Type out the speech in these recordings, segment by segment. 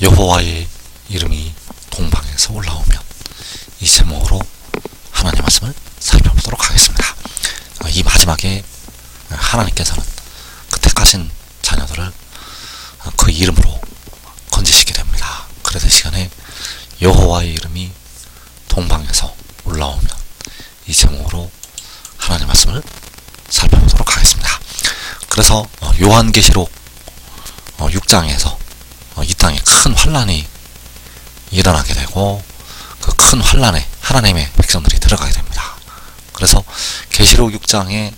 여호와의 이름이 동방에서 올라오면 이 제목으로 하나님 말씀을 살펴보도록 하겠습니다. 어, 이 마지막에 하나님께서는 그 택하신 자녀들을 어, 그 이름으로 건지시게 됩니다. 그래서 이 시간에 여호와의 이름이 동방에서 올라오면 이 제목으로 하나님 말씀을 살펴보도록 하겠습니다. 그래서 어, 요한계시록 6장에서 이 땅에 큰 환란이 일어나게 되고 그 큰 환란에 하나님의 백성들이 들어가게 됩니다. 그래서 계시록 6장에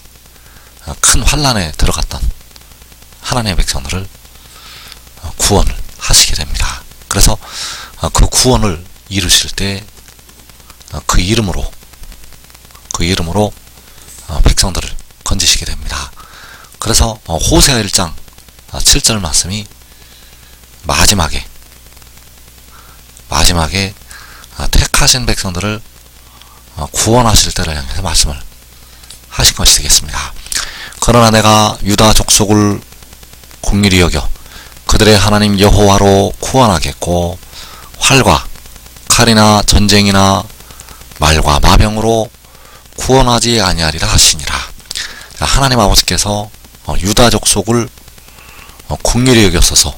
큰 환란에 들어갔던 하나님의 백성들을 구원을 하시게 됩니다. 그래서 그 구원을 이루실 때 그 이름으로 그 이름으로 백성들을 건지시게 됩니다. 그래서 호세아 1장 7절 말씀이 마지막에 마지막에 택하신 백성들을 구원하실 때를 향해서 말씀을 하신 것이 되겠습니다. 그러나 내가 유다 족속을 공률히 여겨 그들의 하나님 여호와로 구원하겠고 활과 칼이나 전쟁이나 말과 마병으로 구원하지 아니하리라 하시니라. 하나님 아버지께서 유다 족속을 공률히 여겼어서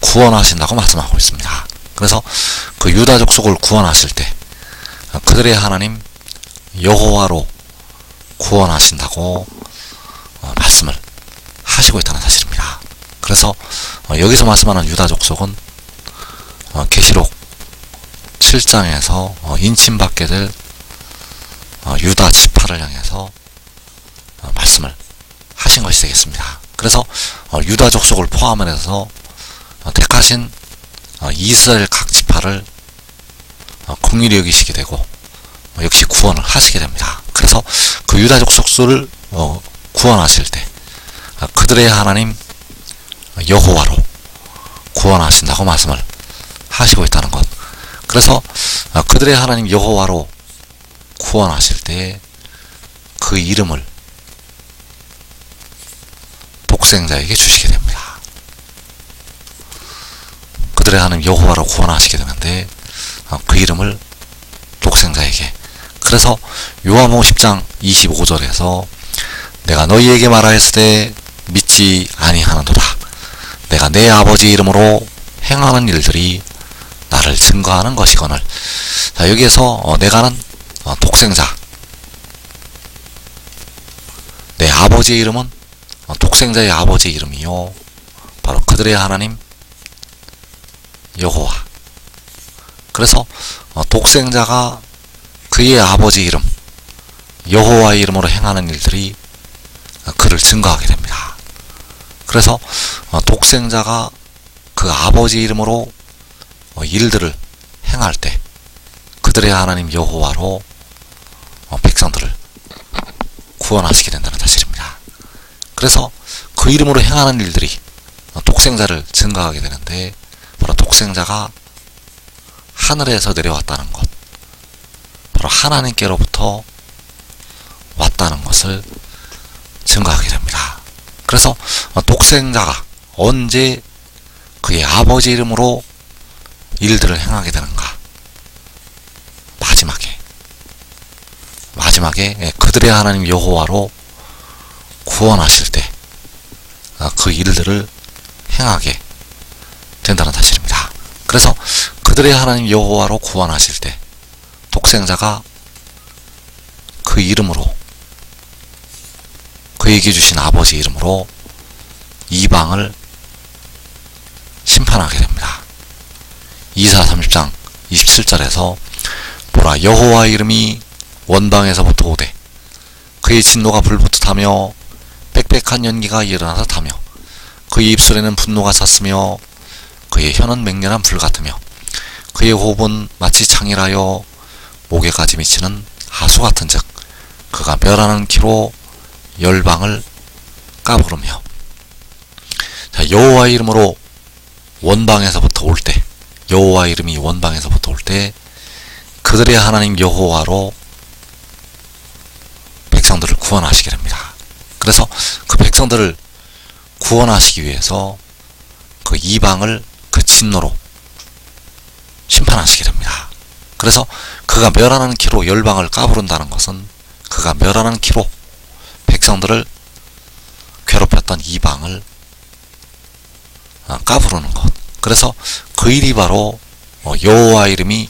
구원하신다고 말씀하고 있습니다. 그래서 그 유다 족속을 구원하실 때 그들의 하나님 여호와로 구원하신다고 말씀을 하시고 있다는 사실입니다. 그래서 여기서 말씀하는 유다 족속은 계시록 7장에서 인침받게 될 유다 지파를 향해서 말씀을 하신 것이 되겠습니다. 그래서 유다 족속을 포함해서 택하신 이스라엘 각 지파를 공일히 여기시게 되고 역시 구원을 하시게 됩니다. 그래서 그 유다 족속을 구원하실 때 그들의 하나님 여호와로 구원하신다고 말씀을 하시고 있다는 것. 그래서 그들의 하나님 여호와로 구원하실 때 그 이름을 독생자에게 주시게 됩니다. 그들의 하나님 여호와로 구원하시게 되는데 그 이름을 독생자에게 그래서 요한복음 10장 25절에서 내가 너희에게 말하였을 때 믿지 아니하는도다. 내가 내 아버지 이름으로 행하는 일들이 나를 증거하는 것이거늘. 자, 여기에서 어, 내가는 어, 독생자. 내 아버지의 이름은 어, 독생자의 아버지 이름이요. 바로 그들의 하나님 여호와. 그래서 어, 독생자가 그의 아버지 이름 여호와의 이름으로 행하는 일들이 그를 증거하게 됩니다. 그래서 어, 독생자가 그 아버지 이름으로 어, 일들을 행할 때 그들의 하나님 여호와로 백성들을 구원하시게 된다는 사실입니다. 그래서 그 이름으로 행하는 일들이 독생자를 증가하게 되는데 바로 독생자가 하늘에서 내려왔다는 것, 바로 하나님께로부터 왔다는 것을 증거하게 됩니다. 그래서 독생자가 언제 그의 아버지 이름으로 일들을 행하게 되는가? 마지막에, 마지막에 그들의 하나님 여호와로 구원하실 때 그 일들을 행하게 된다는 사실입니다. 그래서 그들의 하나님 여호와로 구원하실 때 독생자가 그 이름으로 그에게 주신 아버지 이름으로 이방을 심판하게 됩니다. 이사 30장 27절에서 보라 여호와 이름이 원방에서부터 오되 그의 진노가 불붙듯 하며 빽빽한 연기가 일어나서 타며 그의 입술에는 분노가 찼으며 그의 혀는 맹렬한 불 같으며 그의 호흡은 마치 창이라여 목에까지 미치는 하수 같은 즉 그가 멸하는 키로 열방을 까부르며 자 여호와 이름으로 원방에서부터 올 때 여호와 이름이 원방에서부터 올 때 그들의 하나님 여호와로 백성들을 구원하시게 됩니다. 그래서 그 백성들을 구원하시기 위해서 그 이방을 그 진노로 심판하시게 됩니다. 그래서 그가 멸하는 키로 열방을 까부른다는 것은 그가 멸하는 키로 백성들을 괴롭혔던 이방을 어, 까부르는 것. 그래서 그 일이 바로 어, 여호와 이름이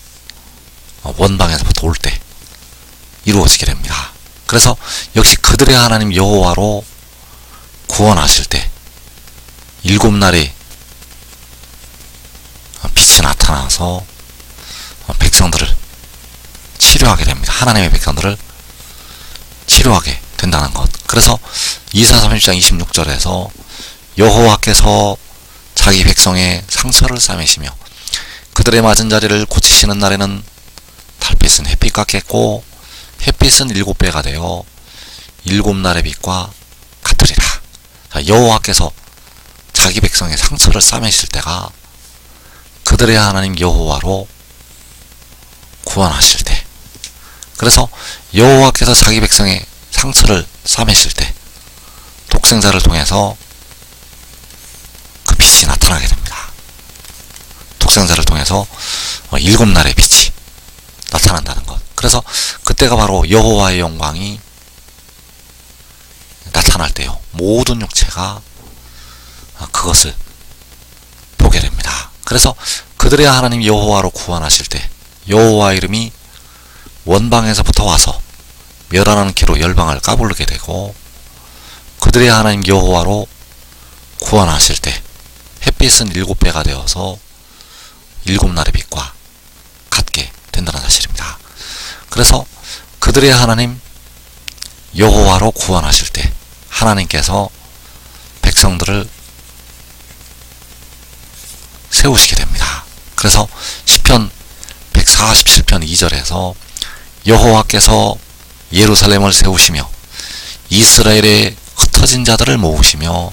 어, 원방에서부터 올 때 이루어지게 됩니다. 그래서 역시 그들의 하나님 여호와로 구원하실 때 일곱 날에 빛이 나타나서 백성들을 치료하게 됩니다. 하나님의 백성들을 치료하게 된다는 것. 그래서 이사 30장 26절에서 여호와께서 자기 백성의 상처를 싸매시며 그들의 맞은 자리를 고치시는 날에는 달빛은 햇빛 같겠고 햇빛은 일곱 배가 되어 일곱 날의 빛과 같으리라. 여호와께서 자기 백성의 상처를 싸매실 때가 그들의 하나님 여호와로 구원하실 때 그래서 여호와께서 자기 백성의 상처를 싸매실 때 독생자를 통해서 그 빛이 나타나게 됩니다. 독생자를 통해서 어, 일곱 날의 빛이 나타난다는 것. 그래서 그때가 바로 여호와의 영광이 나타날 때요. 모든 육체가 어, 그것을 보게 됩니다. 그래서 그들의 하나님 여호와로 구원하실 때 여호와 이름이 원방에서부터 와서 멸하는 키로 열방을 까부르게 되고 그들의 하나님 여호와로 구원하실 때 햇빛은 일곱 배가 되어서 일곱 날의 빛과 같게 된다는 사실입니다. 그래서 그들의 하나님 여호와로 구원하실 때 하나님께서 백성들을 세우시게 됩니다. 그래서 시편 147편 2절에서 여호와께서 예루살렘을 세우시며 이스라엘의 흩어진 자들을 모으시며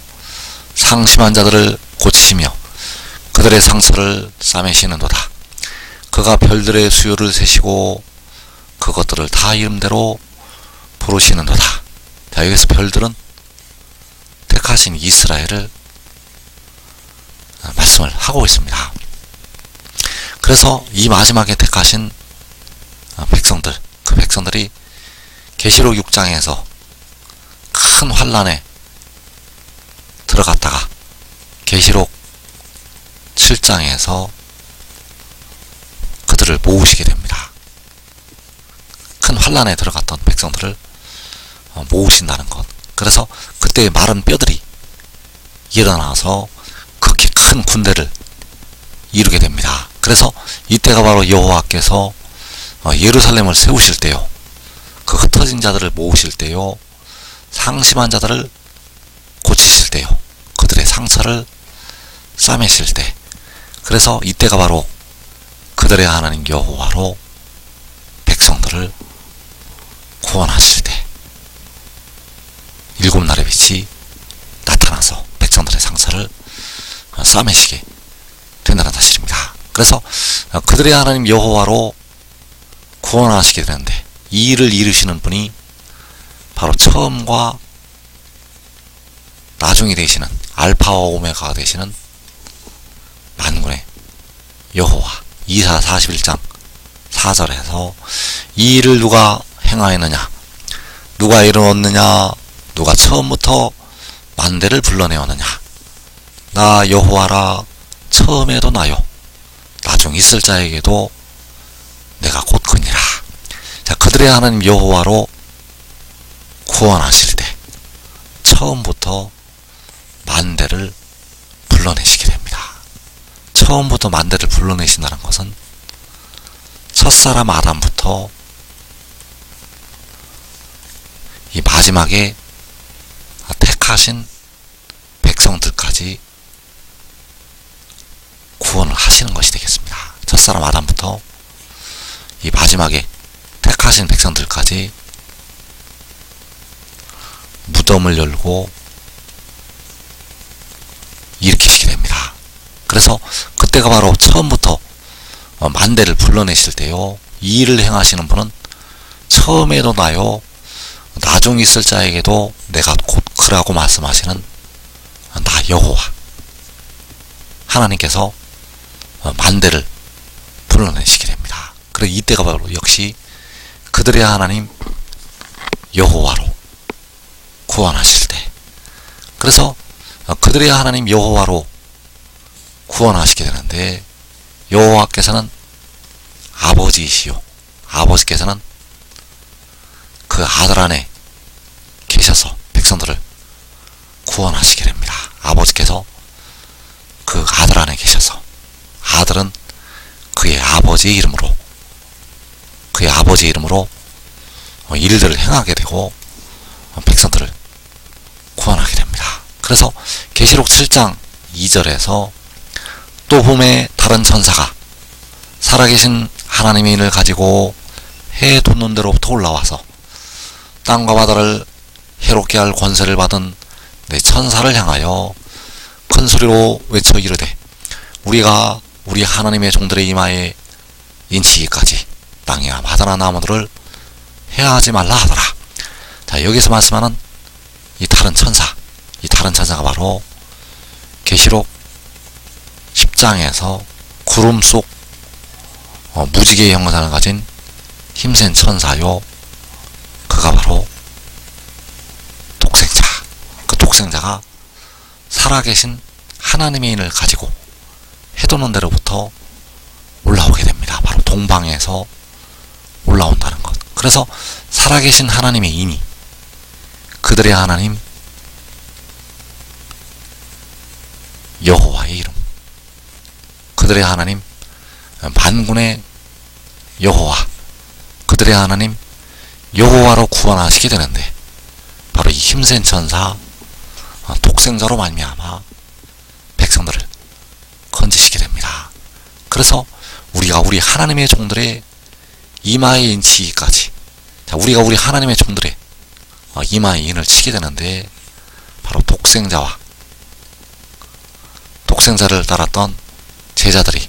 상심한 자들을 고치시며 그들의 상처를 싸매시는도다. 그가 별들의 수요를 세시고 그것들을 다 이름대로 부르시는도다. 자, 여기서 별들은 택하신 이스라엘을 말씀을 하고 있습니다. 그래서 이 마지막에 택하신 백성들, 그 백성들이 계시록 6장에서 큰 환란에 들어갔다가 계시록 7장에서 그들을 모으시게 됩니다. 큰 환란에 들어갔던 백성들을 어, 모으신다는 것. 그래서 그때 마른 뼈들이 일어나서 극히 큰 군대를 이루게 됩니다. 그래서 이때가 바로 여호와께서 어, 예루살렘을 세우실 때요. 그 흩어진 자들을 모으실 때요. 상심한 자들을 고치실 때요. 그들의 상처를 싸매실 때. 그래서 이때가 바로 그들의 하나님 여호와로 백성들을 구원하실 때. 일곱 날의 빛이 나타나서 백성들의 상처를 싸매시게 된다는 사실입니다. 그래서 그들의 하나님 여호와로 구원하시게 되는데 이 일을 이루시는 분이 바로 처음과 나중이 되시는 알파와 오메가가 되시는 만군의 여호와. 이사 41장 4절에서 이 일을 누가 행하였느냐? 누가 이루었느냐? 누가 처음부터 만대를 불러내었느냐? 나 여호와라 처음에도 나요 나중 있을 자에게도 내가 곧 그니라 자 그들의 하나님 여호와로 구원하실 때 처음부터 만대를 불러내시게 됩니다. 처음부터 만대를 불러내신다는 것은 첫사람 아담부터 이 마지막에 택하신 백성들까지 구원을 하시는 것이 되겠습니다. 첫사람 아담부터 이 마지막에 택하신 백성들까지 무덤을 열고 일으키시게 됩니다. 그래서 그때가 바로 처음부터 어, 만대를 불러내실 때요. 이 일을 행하시는 분은 처음에도 나요. 나중 있을 자에게도 내가 곧 그라고 말씀하시는 나 여호와 하나님께서 어, 만대를 불러내시게 됩니다. 그리고 이때가 바로 역시 그들의 하나님 여호와로 구원하실 때 그래서 어, 그들의 하나님 여호와로 구원하시게 되는데 여호와께서는 아버지이시요 아버지께서는 그 아들 안에 계셔서 백성들을 구원하시게 됩니다. 아버지께서 그 아들 안에 계셔서 아들은 그의 아버지의 이름으로 그의 아버지의 이름으로 어, 일들을 행하게 되고 어, 백성들을 구원하게 됩니다. 그래서 계시록 7장 2절에서 또 봄에 다른 천사가 살아계신 하나님의 인을 가지고 해 돋는 데로부터 올라와서 땅과 바다를 해롭게 할 권세를 받은 내 천사를 향하여 큰 소리로 외쳐 이르되 우리가 우리 하나님의 종들의 이마에 인치기까지 땅이나 바다나 나무들을 해하지 말라 하더라. 자 여기서 말씀하는 이 다른 천사 이 다른 천사가 바로 계시록 10장에서 구름 속 어, 무지개의 형상을 가진 힘센 천사요 그가 바로 독생자 그 독생자가 살아계신 하나님의 인을 가지고 해도는 데로부터 동방에서 올라온다는 것. 그래서 살아계신 하나님의 인이 그들의 하나님 여호와의 이름 그들의 하나님 만군의 여호와 그들의 하나님 여호와로 구원하시게 되는데 바로 이 힘센 천사 어, 독생자로 말미암아 백성들을 건지시게 됩니다. 그래서 우리가 우리 하나님의 종들의 이마에 인치기까지 자, 우리가 우리 하나님의 종들의 어, 이마에 인을 치게 되는데 바로 독생자와 독생자를 따랐던 제자들이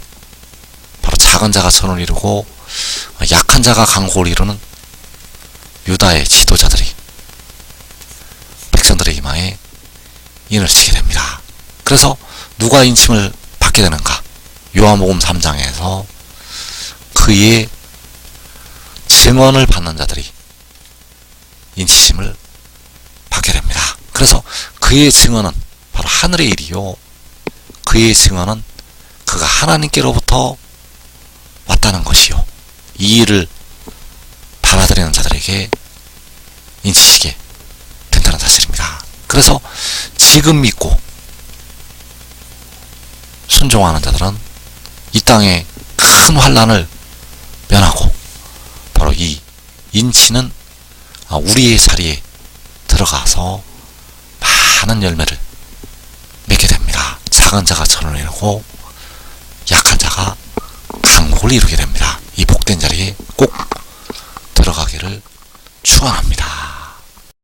바로 작은 자가 선을 이루고 어, 약한 자가 강고를 이루는 유다의 지도자들이 백성들의 이마에 인을 치게 됩니다. 그래서 누가 인침을 받게 되는가? 요한복음 3장에서 그의 증언을 받는 자들이 인치심을 받게 됩니다. 그래서 그의 증언은 바로 하늘의 일이요. 그의 증언은 그가 하나님께로부터 왔다는 것이요. 이 일을 받아들이는 자들에게 인치시게 된다는 사실입니다. 그래서 지금 믿고 순종하는 자들은 이 땅에 큰 환란을 면하고 바로 이 인치는 아, 우리의 자리에 들어가서 많은 열매를 맺게 됩니다. 작은 자가 천을 이루고 약한 자가 강국을 이루게 됩니다. 이 복된 자리에 꼭 들어가기를 축원합니다.